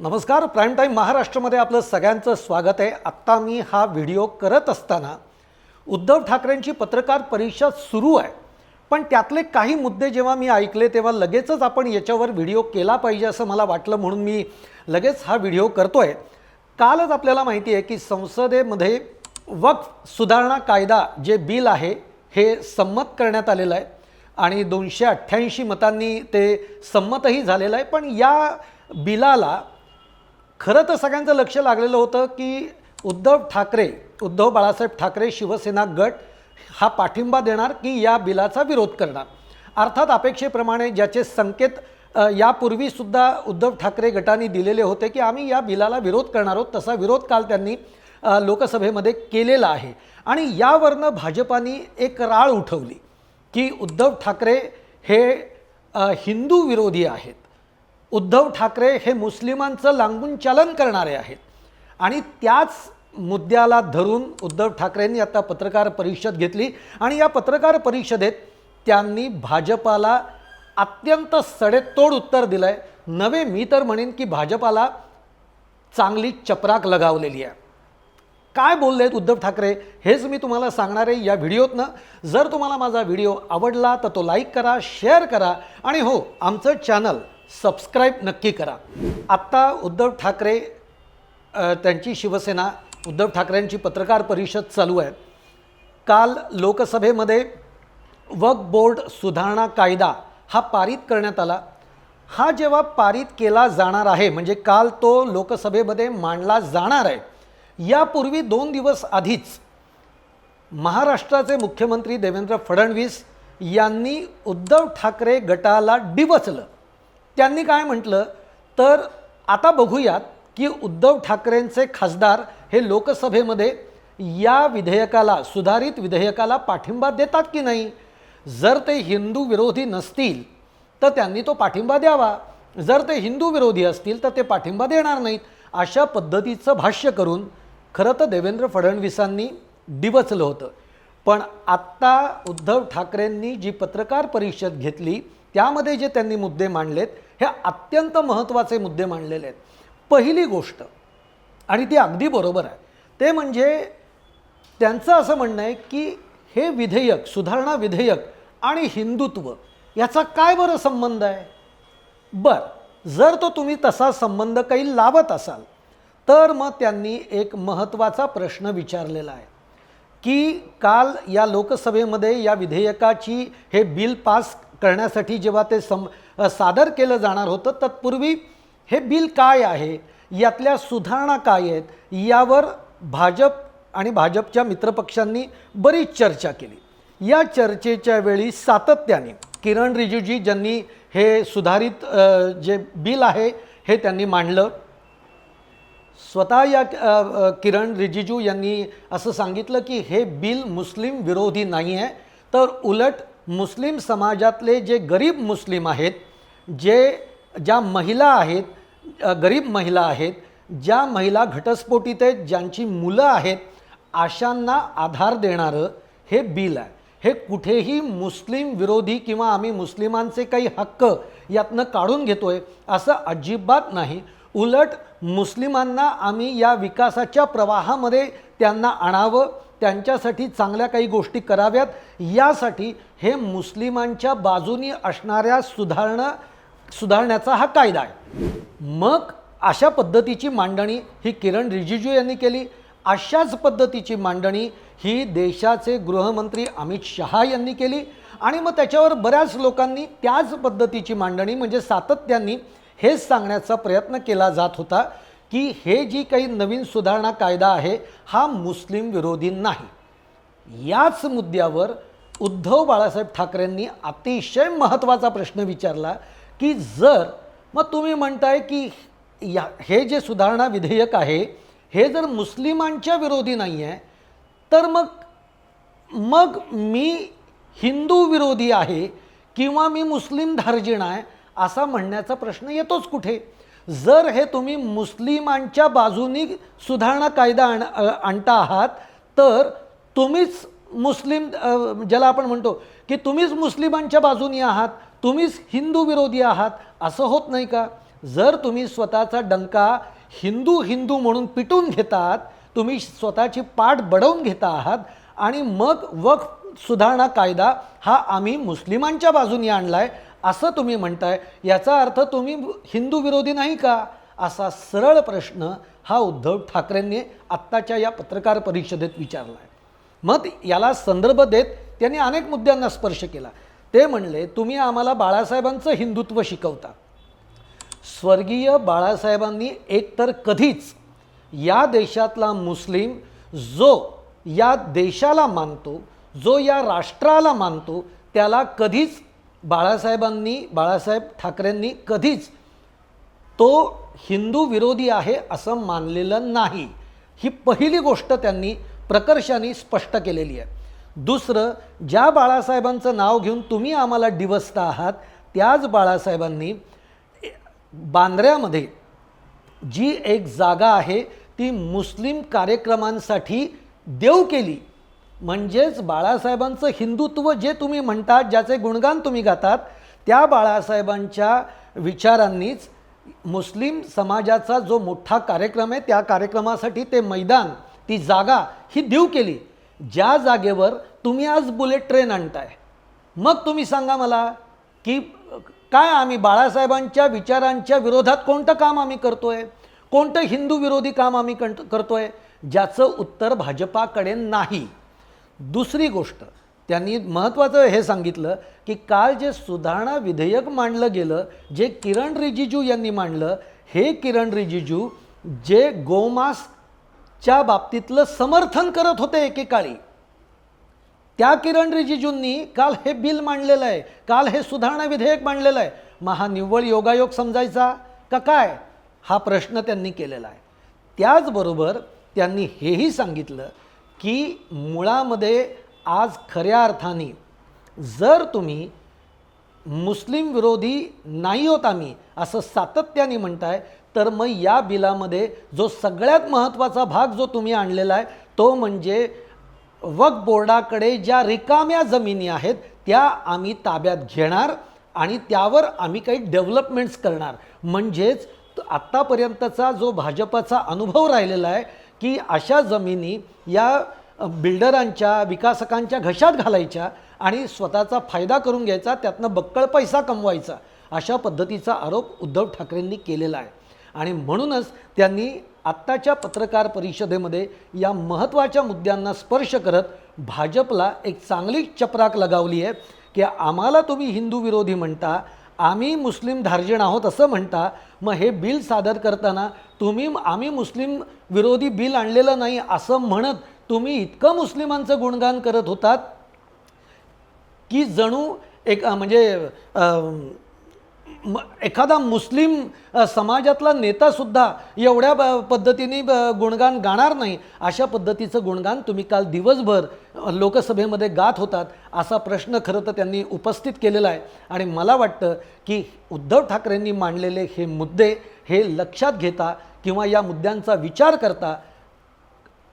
नमस्कार prime time महाराष्ट्रामध्ये आपलं सगळ्यांचं स्वागत आहे. आत्ता मी हा व्हिडिओ करत असताना उद्धव ठाकरेंची पत्रकार परिषद सुरू आहे. पण त्यातले काही मुद्दे जेव्हा मी ऐकले तेव्हा लगेचच आपण याच्यावर व्हिडिओ केला पाहिजे असं मला वाटलं म्हणून मी लगेच हा व्हिडिओ करतो आहे कालच आपल्याला माहिती आहे की संसदेमध्ये वक्फ सुधारणा कायदा जे बिल आहे हे संमत करण्यात आलेलं आहे. आणि दोनशे अठ्ठ्याऐंशी मतांनी ते संमतही झालेलं आहे. पण या बिलाला खरं तर सगळ्यांचं लक्ष लागलेलं होतं की उद्धव ठाकरे उद्धव बाळासाहेब ठाकरे शिवसेना गट हा पाठिंबा देणार की या बिलाचा विरोध करणार? अर्थात अपेक्षेप्रमाणे ज्याचे संकेत यापूर्वीसुद्धा उद्धव ठाकरे गटाने दिलेले होते की आम्ही या बिलाला विरोध करणार आहोत तसा विरोध काल त्यांनी लोकसभेमध्ये केलेला आहे. आणि यावरनं भाजपाने एक राळ उठवली की उद्धव ठाकरे हे हिंदू विरोधी आहेत. उद्धव ठाकरे हे मुस्लिमांचं लांबून चालन करणारे आहेत. आणि त्याच मुद्द्याला धरून उद्धव ठाकरेंनी आता पत्रकार परिषद घेतली. आणि या पत्रकार परिषदेत त्यांनी भाजपाला अत्यंत सडेतोड उत्तर दिलं आहे नवे मी तर म्हणेन की भाजपाला चांगली चपराक लगावलेली आहे. काय बोलले आहेत उद्धव ठाकरे? हेच मी तुम्हाला सांगणार आहे या व्हिडिओतनं. जर तुम्हाला माझा व्हिडिओ आवडला तर तो लाईक करा शेअर करा. आणि हो आमचं चॅनल सबस्क्राईब नक्की करा. आत्ता उद्धव ठाकरे त्यांची शिवसेना उद्धव ठाकरेंची पत्रकार परिषद चालू आहे. काल लोकसभेमध्ये वक्फ बोर्ड सुधारणा कायदा हा पारित करण्यात आला. हा जेव्हा पारित केला जाणार आहे म्हणजे काल तो लोकसभेमध्ये मांडला जाणार आहे यापूर्वी दोन दिवस आधीच महाराष्ट्राचे मुख्यमंत्री देवेंद्र फडणवीस यांनी उद्धव ठाकरे गटाला डिवचलं. त्यांनी काय म्हटलं? तर आता बघूयात की उद्धव ठाकरेंचे खासदार हे लोकसभेमध्ये या विधेयकाला सुधारित विधेयकाला पाठिंबा देतात की नाही? जर ते हिंदू विरोधी नसतील तर त्यांनी तो पाठिंबा द्यावा. जर ते हिंदू विरोधी असतील तर ते पाठिंबा देणार नाहीत. अशा पद्धतीचं भाष्य करून खरं तर देवेंद्र फडणवीसांनी डिवचलं होतं. पण आत्ता उद्धव ठाकरेंनी जी पत्रकार परिषद घेतली त्यामध्ये जे त्यांनी मुद्दे मांडलेत हे अत्यंत महत्त्वाचे मुद्दे मांडलेले आहेत. पहिली गोष्ट आणि ती अगदी बरोबर आहे ते म्हणजे त्यांचं असं म्हणणं आहे की हे विधेयक सुधारणा विधेयक आणि हिंदुत्व याचा काय बरं संबंध आहे? बरं जर तो तुम्ही तसा संबंध काही लावत असाल तर मग त्यांनी एक महत्त्वाचा प्रश्न विचारलेला आहे की काल या लोकसभेमध्ये या विधेयकाची हे बिल पास करण्यासाठी जेव्हा ते सम सादर केलं जाणार होतं तत्पूर्वी हे बिल काय आहे? यातल्या सुधारणा काय आहेत? यावर भाजप आणि भाजपच्या मित्रपक्षांनी बरीच चर्चा केली. या चर्चेच्या वेळी सातत्याने किरण रिजिजू ज्यांनी हे सुधारित जे बिल आहे हे त्यांनी मांडलं. स्वतः या किरण रिजिजू यांनी असं सांगितलं की हे बिल मुस्लिम विरोधी नाही आहे तर उलट मुस्लिम समाजातले जे गरीब मुस्लिम आहेत जे ज्या महिला आहेत गरीब महिला आहेत ज्या महिला घटस्फोटीत आहेत ज्यांची मुलं आहेत अशांना आधार देणारं हे बिल आहे. हे कुठेही मुस्लिम विरोधी किंवा आम्ही मुस्लिमांचे काही हक्क यातनं काढून घेतो आहे असं अजिबात नाही. उलट मुस्लिमांना आम्ही या विकासाच्या प्रवाहामध्ये त्यांना आणावं त्यांच्यासाठी चांगल्या काही गोष्टी कराव्यात. यासाठी हे मुस्लिमांच्या बाजूनी असणाऱ्या सुधारणा सुधारण्याचा हा कायदा आहे. मग अशा पद्धतीची मांडणी ही किरण रिजिजू यांनी केली. अशाच पद्धतीची मांडणी ही देशाचे गृहमंत्री अमित शहा यांनी केली. आणि मग त्याच्यावर बऱ्याच लोकांनी त्याच पद्धतीची मांडणी म्हणजे सातत्याने हेच सांगण्याचा प्रयत्न केला जात होता. की हे जी काही नवीन सुधारणा कायदा आहे हा मुस्लिम विरोधी नाही. याच मुद्द्यावर उद्धव बाळासाहेब ठाकरेंनी अतिशय महत्त्वाचा प्रश्न विचारला की जर मग तुम्ही म्हणताय की या हे जे सुधारणा विधेयक आहे हे जर मुस्लिमांच्या विरोधी नाही आहे तर मग मग मी हिंदू विरोधी आहे किंवा मी मुस्लिम धार्जिण आहे असा म्हणण्याचा प्रश्न येतोच कुठे? जर हे तुम्ही मुस्लिमांच्या बाजूनी सुधारणा कायदा आण आणता आहात तर तुम्हीच मुस्लिम ज्याला आपण म्हणतो की तुम्हीच मुस्लिमांच्या बाजूनी आहात तुम्हीच हिंदू विरोधी आहात असं होत नाही का? जर तुम्ही स्वतःचा डंका हिंदू हिंदू म्हणून पिटून घेतात तुम्ही स्वतःची पाठ बडवून घेता आहात आणि मग वक्फ सुधारणा कायदा हा आम्ही मुस्लिमांच्या बाजूनी आणला आहे असं तुम्ही म्हणताय याचा अर्थ तुम्ही हिंदू विरोधी नाही का? असा सरळ प्रश्न हा उद्धव ठाकरेंनी आत्ताच्या या पत्रकार परिषदेत विचारला आहे मग याला संदर्भ देत त्यांनी अनेक मुद्द्यांना स्पर्श केला. ते म्हणले तुम्ही आम्हाला बाळासाहेबांचं हिंदुत्व शिकवता. स्वर्गीय बाळासाहेबांनी एकतर कधीच या देशातला मुस्लिम जो या देशाला मानतो जो या राष्ट्राला मानतो त्याला कधीच बाळासाहेबांनी बाळासाहेब ठाकरेंनी कधीच तो हिंदू विरोधी आहे असं मानलेलं नाही. ही पहिली गोष्ट त्यांनी प्रकर्षाने स्पष्ट केलेली आहे. दुसरं ज्या बाळासाहेबांचं नाव घेऊन तुम्ही आम्हाला डिवसता आहात त्याच बाळासाहेबांनी बांद्र्यामध्ये जी एक जागा आहे ती मुस्लिम कार्यक्रमांसाठी देव केली. म्हणजेच बाळासाहेबांचं हिंदुत्व जे तुम्ही म्हणतात ज्याचे गुणगान तुम्ही गातात त्या बाळासाहेबांच्या विचारांनीच मुस्लिम समाजाचा जो मोठा कार्यक्रम आहे त्या कार्यक्रमासाठी ते मैदान ती जागा ही देऊ केली. ज्या जागेवर तुम्ही आज बुलेट ट्रेन आणताय. मग तुम्ही सांगा मला की काय आम्ही बाळासाहेबांच्या विचारांच्या विरोधात कोणतं काम आम्ही करतोय? कोणतं हिंदू विरोधी काम आम्ही कंट करतोय? ज्याचं उत्तर भाजपाकडे नाही. दुसरी गोष्ट त्यांनी महत्त्वाचं हे सांगितलं की काल जे सुधारणा विधेयक मांडलं गेलं जे किरण रिजिजू यांनी मांडलं हे किरण रिजिजू जे गोमासच्या बाबतीतलं समर्थन करत होते एकेकाळी त्या किरण रिजिजूंनी काल हे बिल मांडलेलं आहे काल हे सुधारणा विधेयक मांडलेलं आहे. मग हा निव्वळ योगायोग समजायचा का काय? हा प्रश्न त्यांनी केलेला आहे. त्याचबरोबर त्यांनी हेही सांगितलं की मुळामध्ये आज खऱ्या अर्थाने जर तुम्ही मुस्लिम विरोधी नाही होत आम्ही असं सातत्याने म्हणताय तर मग या बिलामध्ये जो सगळ्यात महत्त्वाचा भाग जो तुम्ही आणलेला आहे तो म्हणजे वक बोर्डाकडे ज्या रिकाम्या जमिनी आहेत त्या आम्ही ताब्यात घेणार आणि त्यावर आम्ही काही डेव्हलपमेंट्स करणार. म्हणजेच आत्तापर्यंतचा जो भाजपाचा अनुभव राहिलेला आहे की अशा जमिनी या बिल्डरांच्या विकासकांच्या घशात घालायच्या आणि स्वतःचा फायदा करून घ्यायचा त्यातनं बक्कळ पैसा कमवायचा अशा पद्धतीचा आरोप उद्धव ठाकरेंनी केलेला आहे. आणि म्हणूनच त्यांनी आत्ताच्या पत्रकार परिषदेमध्ये या महत्त्वाच्या मुद्द्यांना स्पर्श करत भाजपला एक चांगली चपराक लगावली आहे की आम्हाला तुम्ही हिंदू विरोधी म्हणता आम्ही मुस्लिम धार्जिण आहोत असं म्हणता मग हे बिल सादर करताना तुम्ही आम्ही मुस्लिम विरोधी बिल आणलेलं नाही असं म्हणत तुम्ही इतकं मुस्लिमांचं गुणगान करत होतात की जणू एक म्हणजे म- एखादा मुस्लिम समाजातला नेतासुद्धा एवढ्या ब- पद्धतीने ब- गुणगान गाणार नाही अशा पद्धतीचं गुणगान तुम्ही काल दिवसभर लोकसभेमध्ये गात होतात असा प्रश्न खरं तर त्यांनी उपस्थित केलेला आहे. आणि मला वाटतं की उद्धव ठाकरेंनी मांडलेले हे मुद्दे हे लक्षात घेता किंवा या मुद्द्यांचा विचार करता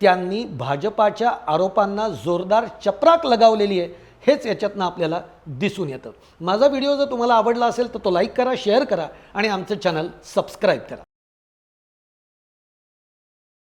त्यांनी भाजपाच्या आरोपांना जोरदार चपराक लगावलेली आहे. हेच याच्यातनं आपल्याला दिसून येतं. माझा व्हिडिओ जर तुम्हाला आवडला असेल तर तो लाईक करा शेअर करा आणि आमचं चॅनल सबस्क्राईब करा.